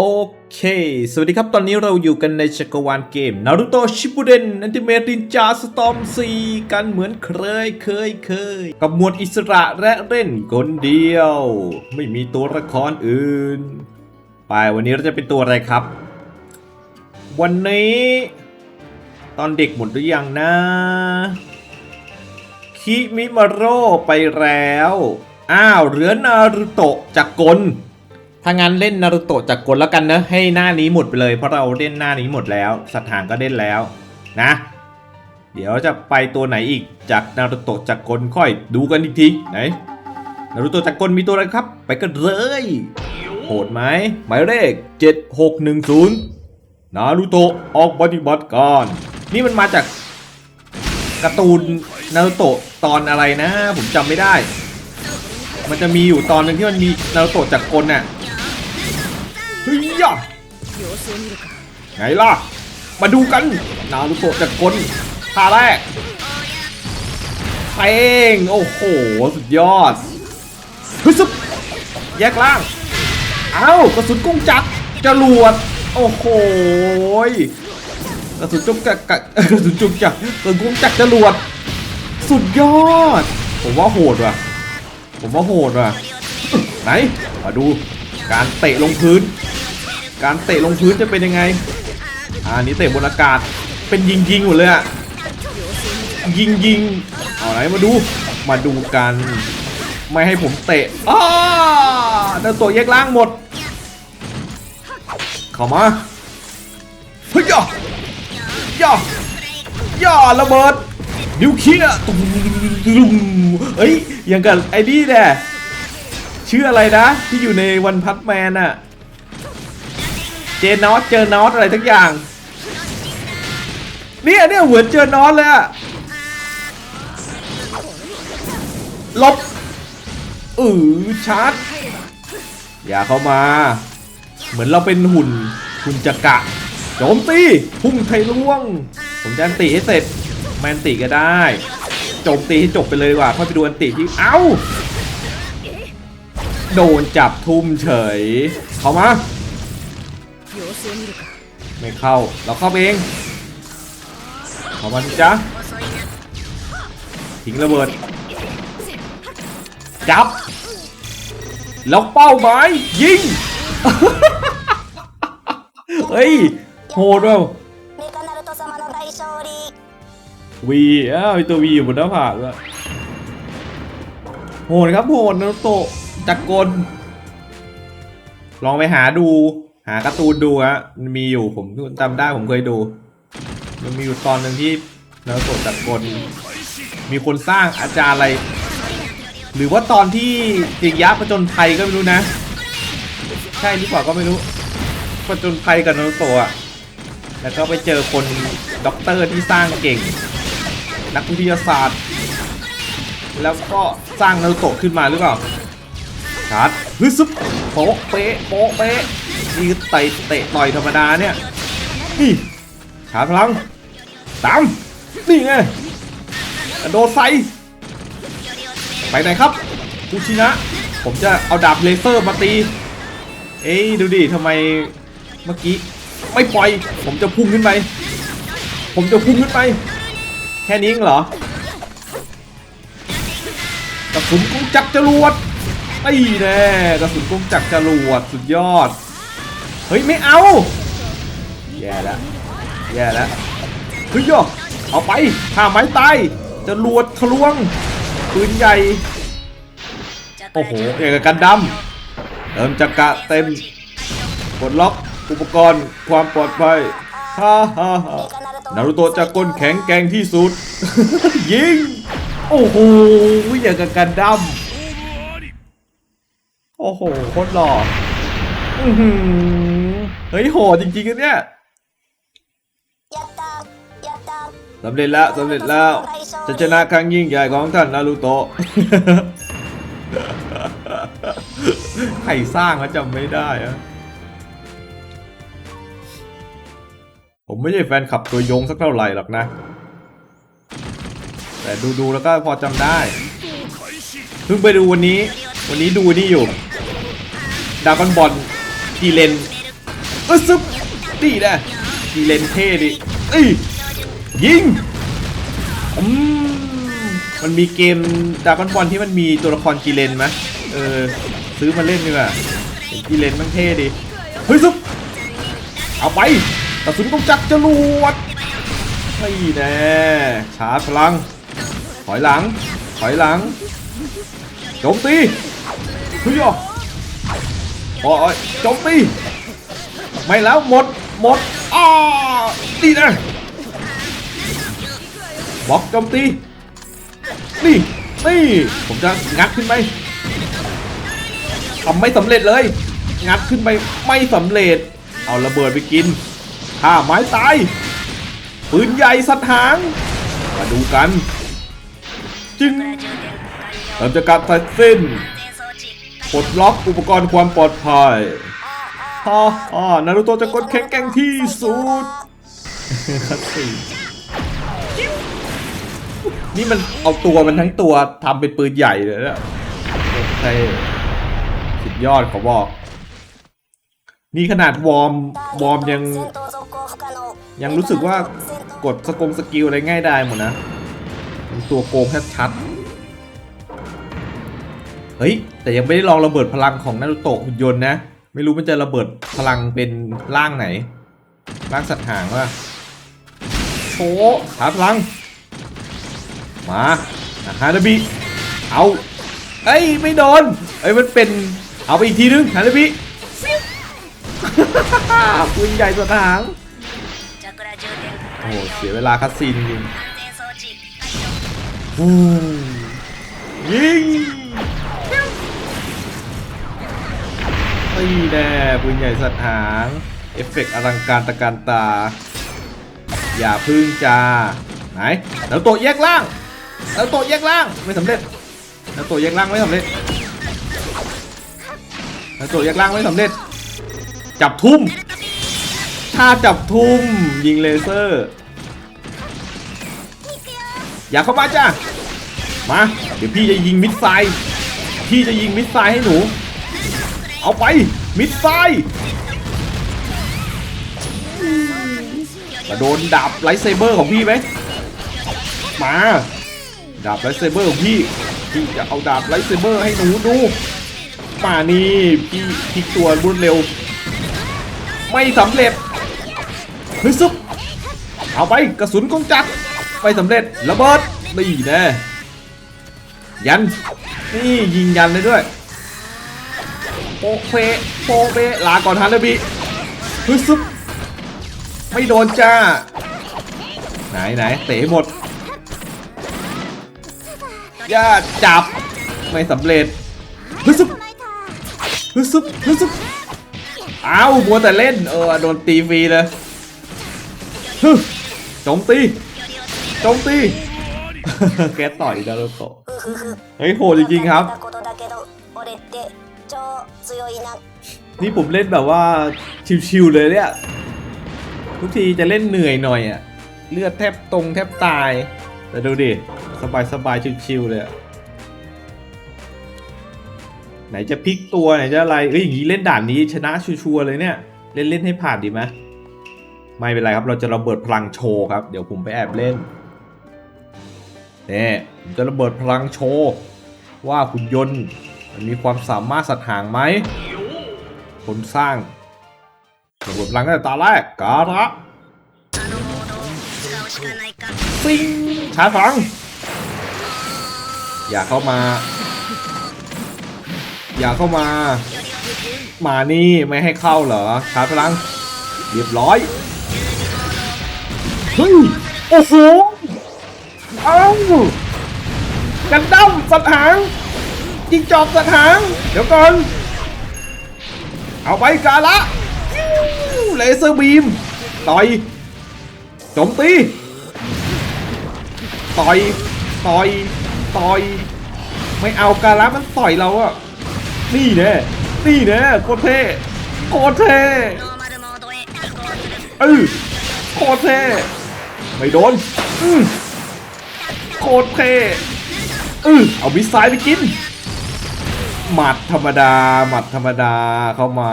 โอเค สวัสดีครับ ตอนนี้เราอยู่กันในจักรวาลเกม Naruto Shippuden Ultimate Ninja Storm 4 กันเหมือนเคยเคยเคย กับหมวดอิสระและเล่นคนเดียว ไม่มีตัวละครอื่น ไปวันนี้เราจะเป็นตัวอะไรครับ วันนี้ ตอนเด็กหมดหรือยังนะ คิมิมาโร่ไปแล้ว อ้าว เหลือนารุโตะจากกล ถ้างั้นเล่นนารุโตะจากกลแล้วกันเนอะให้หน้านี้หมดไปเลย เพราะเราเล่นหน้านี้หมดแล้ว สัตว์หางก็เล่นแล้วนะ เดี๋ยวจะไปตัวไหนอีกจากนารุโตะจากกลค่อยดูกันอีกทีไหนนารุโตะจากกลมีตัวอะไรครับ ไปกันเลยโหดไหมหมายเลข 7610 นารุโตะออกปฏิบัติการนี่มันมาจากการ์ตูนนารุโตะตอนอะไรนะ ผมจำไม่ได้ มันจะมีอยู่ตอนหนึ่งที่มันมีนารุโตะจากกลน่ะ ฮ้ยยะไงล่ะ มาดูกัน นารุโตะจากกลท่าแรกเป้งโอ้โห สุดยอดเฮ้ยซุบแยกล่าง เอ้ากระสุนกุ้งจักรจรวด โอ้โหยกระสุนจุกจักรกะกระสุนจุกจักรกระสุนกุ้งจักรจรวด สุดยอด ผมว่าโหดว่ะ ผมว่าโหดว่ะ ไหน มาดูการเตะลงพื้น การเตะลงพื้นจะเป็นยังไงอ่าอันนี้เตะบนอากาศเป็นยิงยิงๆหมดเลยอะยิงยิงๆเอาไหนมาดูมาดูกัน ไม่ให้ผมเตะอ้าเดินตัวแยกล่างหมด เข้ามาเฮ้ยย่าย่าย่าระเบิดนิวเคลียร์ตุ้มเฮ้ยอย่างกับไอ้นี่แหละชื่ออะไรนะ ที่อยู่ในวันพัทแมนอะ เจนอสเจอนอสอะไรทั้งอย่าง เนี่ยเนี่ยเหมือนเจอนอสเลยอะลบเออชาร์จอย่าเข้ามา เหมือนเราเป็นหุ่นหุ่นจักระโจมตีพุ่งไทะลวง ผมจะอันติให้เสร็จแมนติก็ได้โจมตีให้จบไปเลยดีกว่าค่อยไปดูอันติที่เอ้าโดนจับทุ่มเฉย เข้ามา ไม่เข้า เราเข้าเองขอมาดิจ้าทิ้งระเบิด จับ แล้วเป้าหมายยิง เฮ้ย โหดว่ะวีอ้าวตัววีอยู่บนหน้าผาด้วยโหดครับโหดนารุโตะจักรกล ลองไปหาดู หาการ์ตูนดูฮะมันมีอยู่ผมจำได้ผมเคยดู มันมีอยู่ตอนหนึ่งที่นารุโตะจักรกลมีคนสร้างอาจารย์อะไร หรือว่าตอนที่จียงยักษ์ผจญภัยก็ไม่รู้นะ ใช่หรือเปล่าก็ไม่รู้ผจญภัยกับนารุโตะแล้วก็ไปเจอคนด็อกเตอร์ที่สร้างเก่ง นักวิทยาศาสตร์ แล้วก็สร้างนารุโตะขึ้นมาหรือเปล่าชาร์จฮึซึบโป๊ะเป๊ะโป๊ะเป๊ะ นี่คือเตะเตะต่อยธรรมดาเนี่ยนี่ชาร์จพลังตามนี่ไงกระโดดใส่ไปไหนครับคูชินะ ผมจะเอาดาบเลเซอร์มาตี เอ้ยดูดิทำไมเมื่อกี้ไม่ปล่อย ผมจะพุ่งขึ้นไป ผมจะพุ่งขึ้นไป แค่นี้เองเหรอกระสุนกุ้งจักรจรวดไอ้แน่กระสุนกุ้งจักรจรวดสุดยอด เฮ้ยไม่เอาแย่แล้วแย่แล้วเฮ้ยโยเอาไปข้าไม้ตายจะรวดทะลวงปืนใหญ่โอ้โหเอกกันดำเติมจักระเต็มกดล็อกอุปกรณ์ความปลอดภัยฮ่าฮ่าฮ่านารุโตะจากก้นแข็งแกร่งที่สุด ยิง โอ้โหอย่างกับกันดำโอ้โหโคตรหล่ออื้อหือ เฮ้ยโหดจริงๆกันเนี่ยสำเร็จแล้วสำเร็จแล้วจะชนะครั้งยิ่งใหญ่ของท่านนารูโตะใครสร้างก็จำไม่ได้อะผมไม่ใช่แฟนขับตัวยงสักเท่าไหร่หรอกนะ แต่ดูๆแล้วก็พอจำได้เพิ่งไปดูวันนี้ วันนี้ดูนี่อยู่ดาบันบอลกีเลน เออซึบดีนะกีเลนเท่ดิเอ้ยยิงอืมมันมีเกมดากอนบอลที่มันมีตัวละครกีเลนไหมเออซื้อมาเล่นดีกว่าเห็นกีเลนมันเท่ดิเฮ้ยซึบเอาไปกระสุนกำจัดจรวดไม่แน่ชาร์จพลัง ถอยหลัง ถอยหลังโจมตีเฮ้ยอะโอ้ยโจมตี ไม่แล้วหมดหมดอ้าดีนะบล็อกโจมตีนี่นี่ผมจะงัดขึ้นไปทำไม่สำเร็จเลย งัดขึ้นไปไม่สำเร็จ เอาระเบิดไปกินฆ่าไม้ตายปืนใหญ่สัตว์หาง มาดูกันจึงเราจะการตัดสิ้นปลดล็อกอุปกรณ์ความปลอดภัย อ๋อนารูโตะจะกดแข็งแกร่งที่สุดคัตสี่นี่มันเอาตัวมันทั้งตัวทำเป็นปืนใหญ่เลยนะโอเคสุดยอดขอบอก นี่ขนาดวอร์มวอร์มยัง ยังรู้สึกว่ากดสกงสกิลอะไรง่ายได้หมดนะตัวโกงแค่ชัดเฮ้ย แต่ยังไม่ได้ลองระเบิดพลังของนารูโตะหุ่นยนต์นะ ไม่รู้มันจะระเบิดพลังเป็นร่างไหน ร่างสัตว์หางว่าโชหาพลัง มาฮานาบิ เอาเอ้ย ไม่โดน เอ้ย มันเป็น เอาไปอีกทีนึงฮานาบิปืนใหญ่สัตว์หาง โอ้เสียเวลาคาสซีนจริงยิง นี่แน่ปืนใหญ่สัตว์หาง เอฟเฟกต์อลังการตะการตา อย่าพึ่งจ้าไหนแล้วตัวแยกล่าง แล้วตัวแยกล่างไม่สำเร็จ แล้วตัวแยกล่างไม่สำเร็จ แล้วตัวแยกล่างไม่สำเร็จ จับทุ่มถ้าจับทุ่มยิงเลเซอร์ อย่าเข้ามาจ้ามา เดี๋ยวพี่จะยิงมิดไซล์พี่จะยิงมิดไซล์ให้หนู เอาไป มิดไซล์มาโดนดาบไลท์เซเบอร์ของพี่ไหมมา ดาบไลท์เซเบอร์ของพี่ พี่จะเอาดาบไลท์เซเบอร์ให้หนูดูมานี่พี่พลิกตัวรวดเร็ว ไม่สำเร็จเฮ้ยซุปเอาไปกระสุนกงจักรไปสำเร็จระเบิดนี่แน่ยัน นี่ยิงยันเลยด้วย โปเปโปเปะลาก่อนฮันนะบีฮึซึบไม่โดนจ้า ไหนไหนเตะหมดย่าจับไม่สำเร็จฮึซึบฮึซึบฮึซึบอ้าวมัวแต่เล่นเออโดนตีฟรีเลยฮึโจมตีโจมตีแกต่อยดารุโตเฮ้ยโหดจริงๆครับ นี่ผมเล่นแบบว่าชิวๆเลยเนี่ยทุกทีจะเล่นเหนื่อยหน่อยอะเลือดแทบตรงแทบตาย แต่ดูดิสบายๆชิวๆเลยไหนจะพลิกตัวไหนจะอะไรเอ้ยอย่างนี้เล่นด่านนี้ชนะชัวร์เลยเนี่ย เล่นเล่นให้ผ่านดีไหมไม่เป็นไรครับเราจะระเบิดพลังโชว์ครับ เดี๋ยวผมไปแอบเล่นเนี่ยผมจะระเบิดพลังโชว์ว่าหุ่นยนต์ มันมีความสามารถสัตว์หางไหมคนสร้างระเบิดพลังตั้งแต่ตาแรกการะซิงชาร์จพลังอย่าเข้ามา อย่าเข้ามา มานี่ไม่ให้เข้าเหรอชาร์จพลังเรียบร้อยเฮ้ยโอ้โหเอ้ากันดั้มสัตว์หาง จิงจอกสะหาง เดี๋ยวก่อน เอาไปกาละเลเซอร์บีม ต่อยโจมตี ต่อย ต่อย ต่อย ไม่เอากาละมันต่อยเราอะนี่แน่นี่แน่โคตรเท่โคตรเท่เออโคตรเท่ไม่โดนอืโคตรเท่เออเอาบิสไซไปกิน หมัดธรรมดา หมัดธรรมดาเข้ามา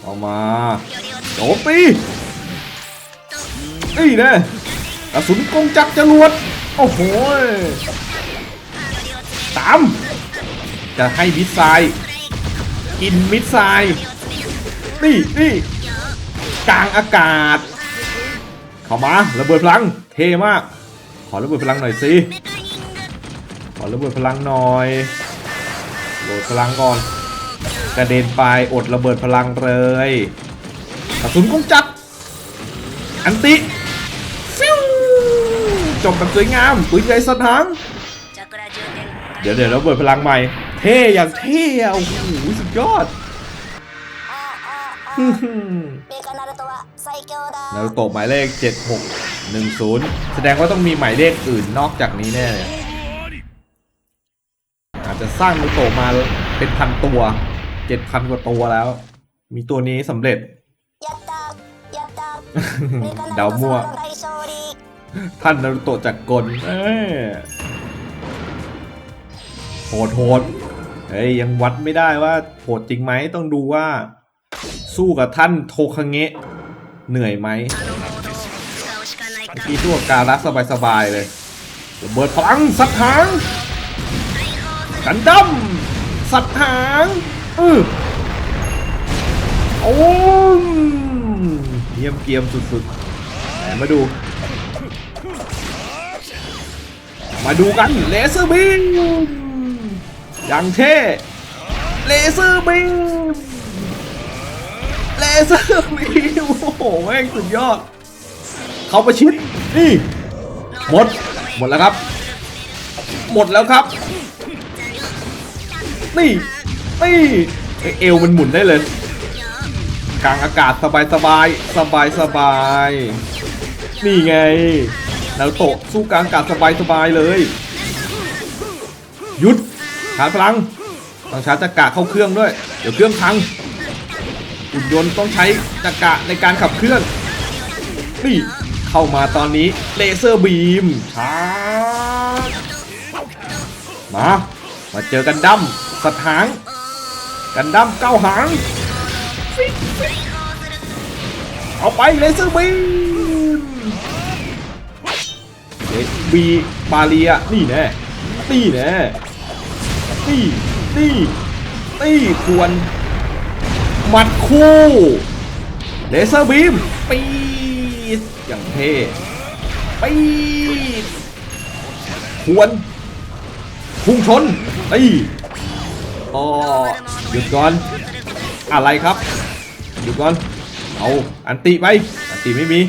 เอามาโจมตีนี่นะกระสุนกงจักรจรวดโอ้โหตามจะให้มิสไซล์กินมิสไซล์นี่นี่กลางอากาศ เข้ามาระเบิดพลัง เท่มาก ขอระเบิดพลังหน่อยสิ ขอระเบิดพลังหน่อย โหดพลังก่อน กระเด็นไปอดระเบิดพลังเลยกระสุนคงจับ อันติฟิวจบแบบสวยงามปืนใหญ่สนางเดี๋ยวเดี๋ยวระเบิดพลังใหม่ เท่อย่างเท่โอ้โหสุดยอดนารุโตะหมายเลข 7610 แสดงว่าต้องมีหมายเลขอื่นนอกจากนี้แน่เลย จะสร้างมูโตมาเป็นพันตัวเจ็ดพันกว่าตัวแล้ว มีตัวนี้สำเร็จ เดามั่ว ท่านนารุโตะจากกลโหดโหดเฮ้ยยังวัดไม่ได้ว่าโหดจริงไหมต้องดูว่า สู้กับท่านโทคังเงะ เหนื่อยไหมปีตัวการักสบายๆเลยเบิดพลังสักหาง กันดั้มสัตว์หางอือโอ้มเยี่ยมเกียมสุดๆมาดู มาดูกันเลเซอร์บิงอย่างเท่เลเซอร์บิงเลเซอร์บิงโอ้โหแม่งสุดยอด เขาประชิดนี่หมด หมดแล้วครับ หมดแล้วครับ นี่นี่ไอ้เอวมันหมุนได้เลย กลางอากาศสบายสบายสบายสบายนี่ไงแล้วโตะสู้กลางอากาศสบายสบายเลยหยุดชาร์จพลังต้องชาร์จจักระเข้าเครื่องด้วย เดี๋ยวเครื่องพังหุ่นยนต์ต้องใช้จักระในการขับเคลื่อนนี่เข้ามาตอนนี้เลเซอร์บีมชาร์จมา มาเจอกันดั้ม สัตว์หาง กันดั้มเก้าหางเอาไปเลเซอร์บีมเลบีบาเลียนี่แน่นี่แน่นี่นี่นี่ควรหมัดคู่เลเซอร์บีมปีดอย่างเท่ปีดควรพุ่งชนตี อ๋อหยุดก่อน อะไรครับ หยุดก่อน เอาอันติไป อันติไม่มี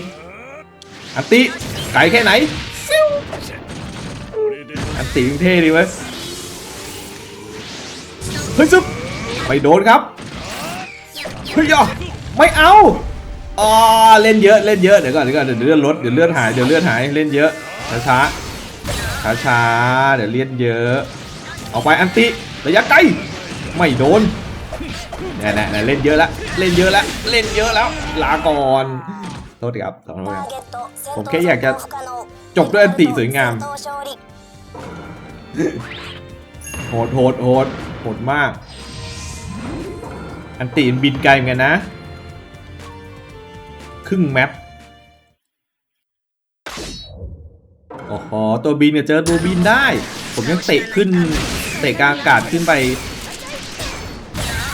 อันติไกลแค่ไหนฟิวอันติมันเท่ดีเว้ย เฮ้ยซึบไม่โดนครับเฮ้ยอะไม่เอาอ๋อเล่นเยอะเล่นเยอะเดี๋ยวก่อนเดี๋ยวก่อนเดี๋ยวเลื่อนรถเดี๋ยวเลื่อนหายเดี๋ยวเลื่อนหายเล่นเยอะช้าช้าช้าช้าๆเดี๋ยวเล่นเยอะเอาไปอันติระยะไกล ไม่โดนนี่ยนะเล่นเยอะละเล่นเยอะละเล่นเยอะแล้วลาก่อนโทษครับขอโทษครับผมแค่อยากจะจบด้วยอันติสวยงามโหดโหดโหดโหดมาก อันติบินไกลเหมือนกันนะ ครึ่งแมปโอ้โหตัวบินเนี่ยเจอตัวบินได้ ผมยังเตะขึ้นเตะกาอากาศขึ้นไป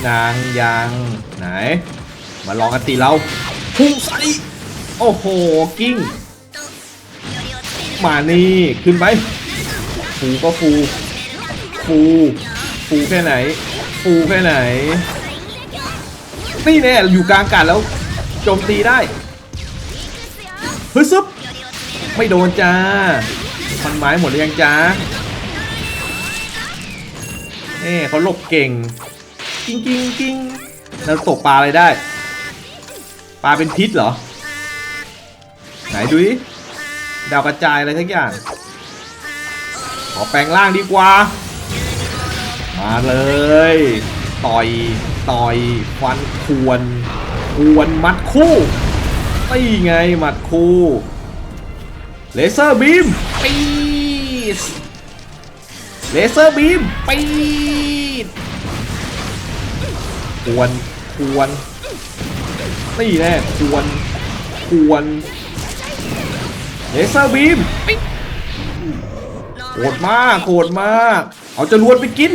นางยังไหน มาลองอันติเราพุ่งใส่โอ้โหกิ้ง มานี่ขึ้นไปฟูก็ฟู ฟูฟูแค่ไหน ฟูแค่ไหน นี่แน่อยู่กลางอากาศแล้วโจมตีได้เฮ้ยซุปไม่โดนจ้ามันไม้หมดหรือยังจ้าเน่เขาหลบเก่ง กิ้งกิ้งกิ้งแล้วตกปลาอะไรได้ ปลาเป็นพิษเหรอ ไหนดูดิดาวกระจายอะไรทั้งอย่าง ขอแปลงร่างดีกว่า มาเลย ต่อย ต่อย ฟันควร ควรมัดคู่ตีไงหมัดคู่ เลเซอร์บีมปีดเลเซอร์บีมปี ควรควรนี่แน่ควรควรเลเซอร์บีมโหดมากโหดมาก เอาจะรวดไปกิน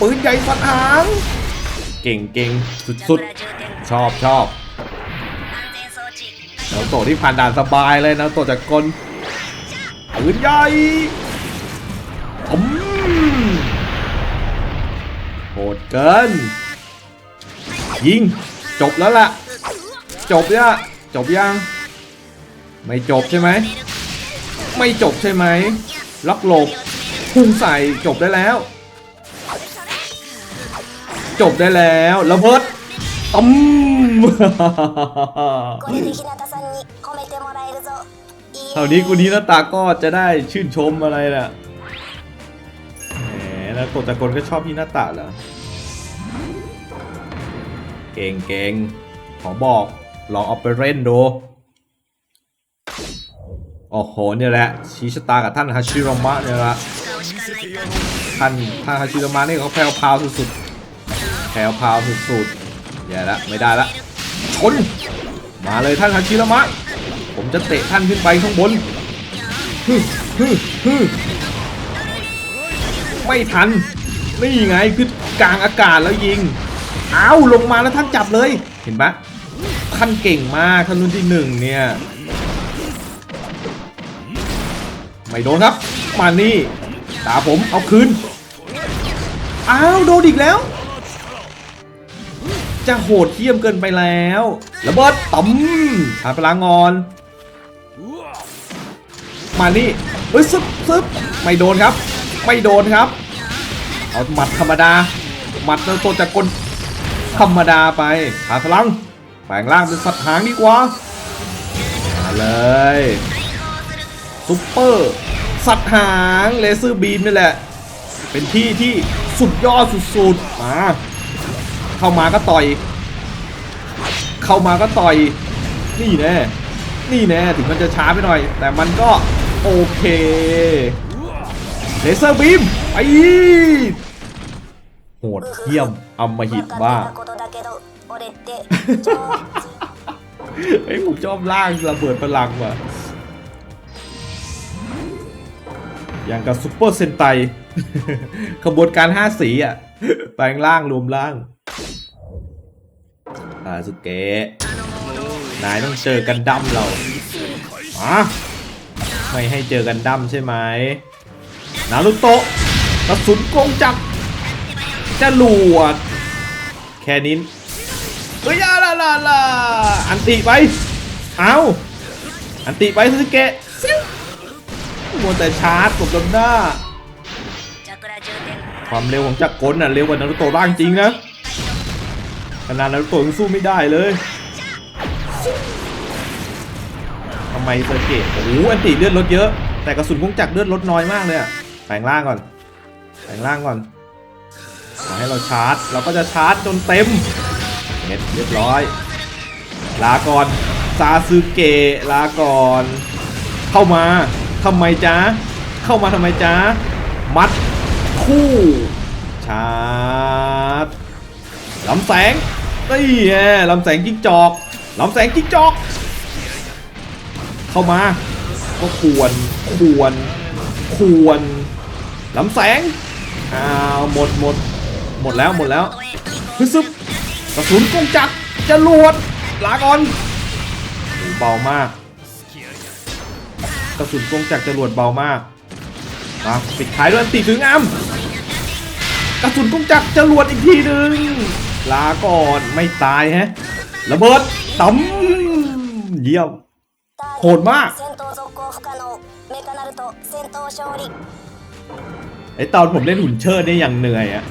ปืนใหญ่ฟันหาง เก่งเก่งสุดๆ ชอบชอบนาโตที่ผ่านด่านสบายเลยนาโตจากกลปืนใหญ่อืมโหด เกิน ยิง จบแล้วล่ะ จบยังจบยัง ไม่จบใช่ไหม ไม่จบใช่ไหม ล็อกหลบพุ่งใส่จบได้แล้ว จบได้แล้วระเบิดตมเท่านี้กูนี้หน้าตาก็จะได้ชื่นชมอะไรแหละแหมแล้วกดตะกนก็ชอบที่หน้าตาแล้ว เก่งเก่งขอบอกลองเอาไปเล่นดู โอ้โหเนี่ยแหละชี้ชะตากับท่านฮาชิรามะเนี่ยละท่านท่านฮาชิรามะนี่เขาแพรวพาวสุดๆแพรวพาวสุดๆอย่าละไม่ได้ละชนมาเลยท่านฮาชิรามะ ผมจะเตะท่านขึ้นไปข้างบนฮึฮึฮึไม่ทันนี่ไงคือกลางอากาศแล้วยิง อ้าวลงมาแล้วท่านจับเลย เห็นปะท่านเก่งมากท่านรุ่นที่หนึ่งเนี่ยไม่โดนครับ มานี่ตาผมเอาคืน อ้าวโดนอีกแล้ว จะโหดเทียมเกินไปแล้วระเบิดต๋ำหาพลังงอน มานี่เฮ้ยซึบซึบไม่โดนครับ ไม่โดนครับ เอาหมัดธรรมดา หมัดตัวจากกล ธรรมดาไปหาพลังแปลงร่างเป็นสัตว์หางดีกว่า มาเลยซุปเปอร์สัตว์หางเลเซอร์บีมนี่แหละ เป็นที่ที่สุดยอดสุดๆมาเข้ามาก็ต่อย เข้ามาก็ต่อย นี่แน่นี่แน่ถึงมันจะช้าไปหน่อย แต่มันก็โอเคเลเซอร์บีมไปโหดเยี่ยมอมหิตบ้า ไอ้ผมชอบล่างระเบิดพลังว่ะ อย่างกับซุปเปอร์เซนไต ขบวนการห้าสีอะ แปลงล่างรวมล่างอาสุเกะ นายต้องเจอกันดั้มเราอะไม่ให้เจอกันดั้มใช่ไหม นารุโตะกระสุนกงจักรจลวดแค่นี้ เฮ้ยลาลาลาลาอันติไป เอาอันติไปสุเกะมัวแต่ชาร์จกดลำหน้า ความเร็วของจักรกลน่ะเร็วกว่านารุโตะร่างจริงนะขนาดนารุโตสู้ไม่ได้เลยทำไมสุเกะโอ้โหอันติเลือดลดเยอะ แต่กระสุนพุ่งจักรเลือดลดน้อยมากเลยอะแปลงร่างก่อนแปลงร่างก่อนขอให้เราชาร์จ เราก็จะชาร์จจนเต็ม เน็ตเรียบร้อย ลาก่อนซาสึเกะลาก่อน เข้ามาทำไมจ๊ะ เข้ามาทำไมจ๊ะ มัดคู่ชาร์จลำแสงนี่แง่ลำแสงจิ้งจอกลำแสงจิ้งจอก เข้ามา ก็ควรควรควรลำแสงอ้าวหมดหมดหมดแล้วหมดแล้วฮึซึบ กระสุนกุ้งจักรจรวดลาก่อนเบามาก กระสุนกุ้งจักรจรวดเบามากมาปิดท้ายด้วยตีถึงอ้ำกระสุนกุ้งจักรจรวดอีกทีหนึ่งลาก่อนไม่ตายฮะระเบิดตั้มเยี่ยมโหดมากไอตอนผมเล่นหุ่นเชิดได้อย่างเหนื่อยอะ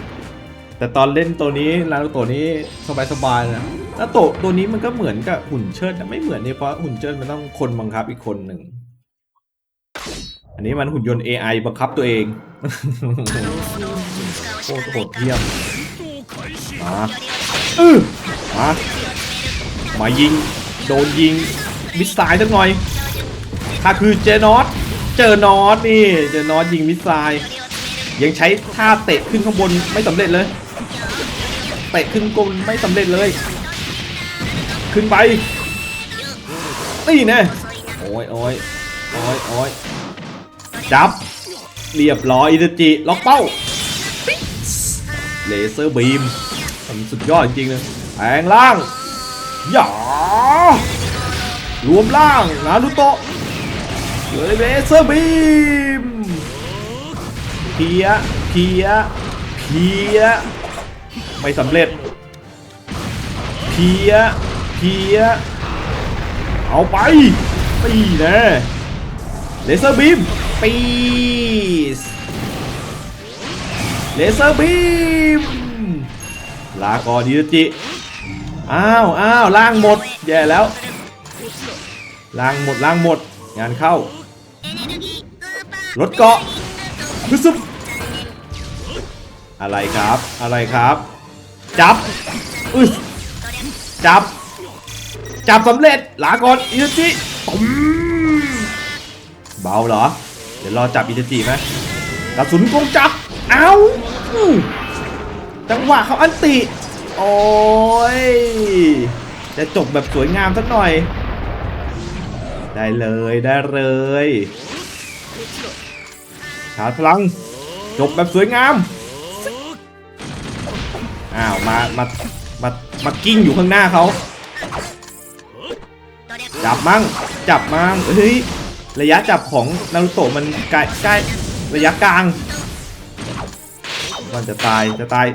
แต่ตอนเล่นตัวนี้นารูโตะนี้สบายๆนะนาโตะตัวนี้มันก็เหมือนกับหุ่นเชิดแต่ไม่เหมือนนี่เพราะหุ่นเชิดมันต้องคนบังคับอีกคนหนึ่ง อันนี้มันหุ่นยนต์ AI บังคับตัวเองโคตรโหดเยี่ยมมาอือมามายิง โดนยิงมิสไซล์สักหน่อยถ้าคือเจนอสเจอนอสนี่ เจอนอสยิงมิสไซล์ยังใช้ท่าเตะขึ้นข้างบนไม่สำเร็จเลย เตะขึ้นกลไม่สำเร็จเลย ขึ้นไปนี่แน่โอ้ยโอ้ยโอ้ยโอ้ยจับ เรียบร้อยอิตาจิล็อกเป้าเลเซอร์บีมมันสุดยอดจริงๆเลยแปลงร่างหยารวมร่างนารุโตะเลยเลเซอร์บีมเพียเพียเพีย ไม่สำเร็จ เพีย เพีย เอาไปปีนะเลเซอร์บีมปีสเลเซอร์บีมลาก่อนดิจิ อ้าวอ้าวล่างหมด แย่แล้ว ล่างหมดล่างหมด งานเข้า รถเกาะพึซึบอะไรครับ อะไรครับ จับอึสจับ จับสำเร็จลาก่อนอิจิตุ้มเบาเหรอ เดี๋ยวรอจับอิจิไหมกระสุนกงจับ เอ้าจังหวะเขาอันติ โอ้ย จะจบแบบสวยงามสักหน่อย ได้เลยได้เลยชาร์จพลัง จบแบบสวยงาม อ้าวมามามามากิ้งอยู่ข้างหน้าเขาจับมั่งจับมั่งเฮ้ยระยะจับของนารุโตะมันใกล้ใกล้ระยะกลาง มันจะตายจะตาย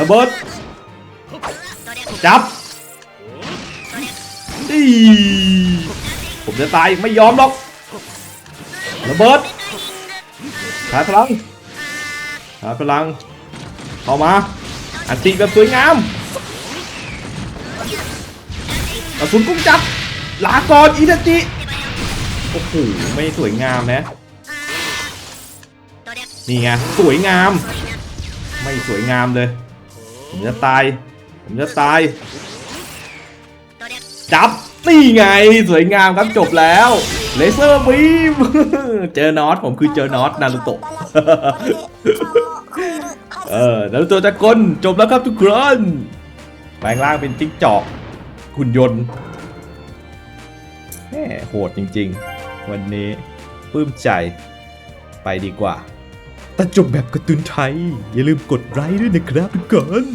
ระเบิดจับดีผมจะตายไม่ยอมหรอกระเบิดชาพลังชาพลังเข้ามา อันติแบบสวยงามกระสุนกุ้งจับลาก่อนอินาจิโอ้โหไม่สวยงามนะ นี่ไงสวยงาม ไม่สวยงามเลย ผมจะตาย ผมจะตาย จับนี่ไงสวยงามครับจบแล้วเลเซอร์บีม เจอนอตผมคือเจอนอตนารุโตะ เออนารูโตะจะกรจบแล้วครับทุกคนแปลงร่างเป็นจิ๊กจอกหุ่นยนต์แหมโหดจริง ๆ วันนี้ปลื้มใจไปดีกว่าแต่จบแบบการ์ตูนไทย อย่าลืมกดไลค์ด้วยนะครับทุกคน